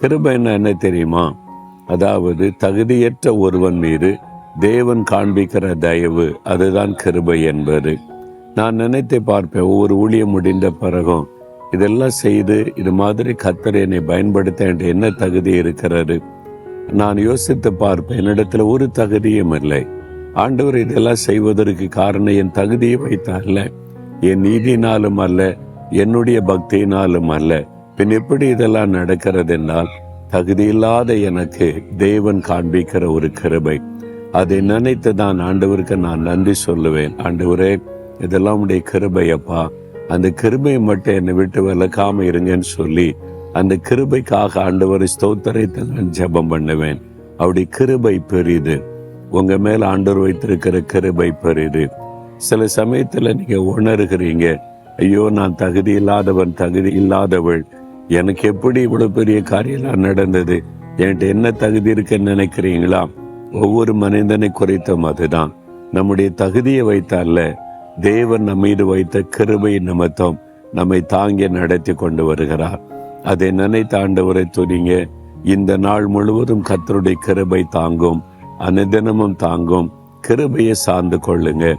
கிருபைன்னா என்ன தெரியுமா? அதாவது தகுதியற்ற ஒருவன் மீது தேவன் காண்பிக்கிற தயவு அதுதான் கிருபை என்பது. நான் நினைத்து பார்ப்பேன் ஒவ்வொரு ஊழியம் முடிந்த பிறகும் இதெல்லாம் செய்து இது மாதிரி கத்தர் என்னை பயன்படுத்த என்ற என்ன தகுதி இருக்கிறது? நான் யோசித்து பார்ப்பேன் என்னிடத்துல ஒரு தகுதியும் இல்லை. ஆண்டவர் இதெல்லாம் செய்வதற்கு காரணம் என் தகுதியை வைத்தால் என் நீதினாலும் அல்ல என்னுடைய பக்தியினாலும் அல்ல. பின் எப்படி இதெல்லாம் நடக்கிறது என்றால் தகுதியில்லாத எனக்கு தேவன் காண்பிக்கிற ஒரு கிருபை. அதை நினைத்து தான் ஆண்டவருக்கு நான் நன்றி சொல்லுவேன். ஆண்டவரே இதெல்லாம் உடைய கிருபையப்பா. அந்த கிருபையை மட்டும் என்னை விட்டு விளக்காம இருங்கன்னு சொல்லி அந்த கிருபைக்காக ஆண்டவரை ஸ்தோத்தரைத்து நான் ஜெபம் பண்ணுவேன். அவருடைய கிருபை பெரிது. உங்க மேல ஆண்டவர் வைத்திருக்கிற கிருபை பெரிது. சில சமயத்துல நீங்க உணர்கிறீங்க ஐயோ நான் தகுதி இல்லாதவன் தகுதி இல்லாதவள். எனக்கு எப்படி இவ்வளவு பெரிய காரியம்லாம் நடந்தது? என்கிட்ட என்ன தகுதி இருக்குன்னு நினைக்கிறீங்களா? ஒவ்வொரு மனிதனை குறைத்தும் அதுதான். நம்முடைய தகுதியை வைத்தால தேவன் நம்ம மீது வைத்த கிருபை நிமித்தம் நம்மை தாங்கி நடத்தி கொண்டு வருகிறார். அதை நினைத்து ஆண்டவரை துணிங்க இந்த நாள் முழுவதும் கத்தருடைய கிருபை தாங்கும் அனுதினமும் தாங்கும். கிருபையை சார்ந்து கொள்ளுங்க.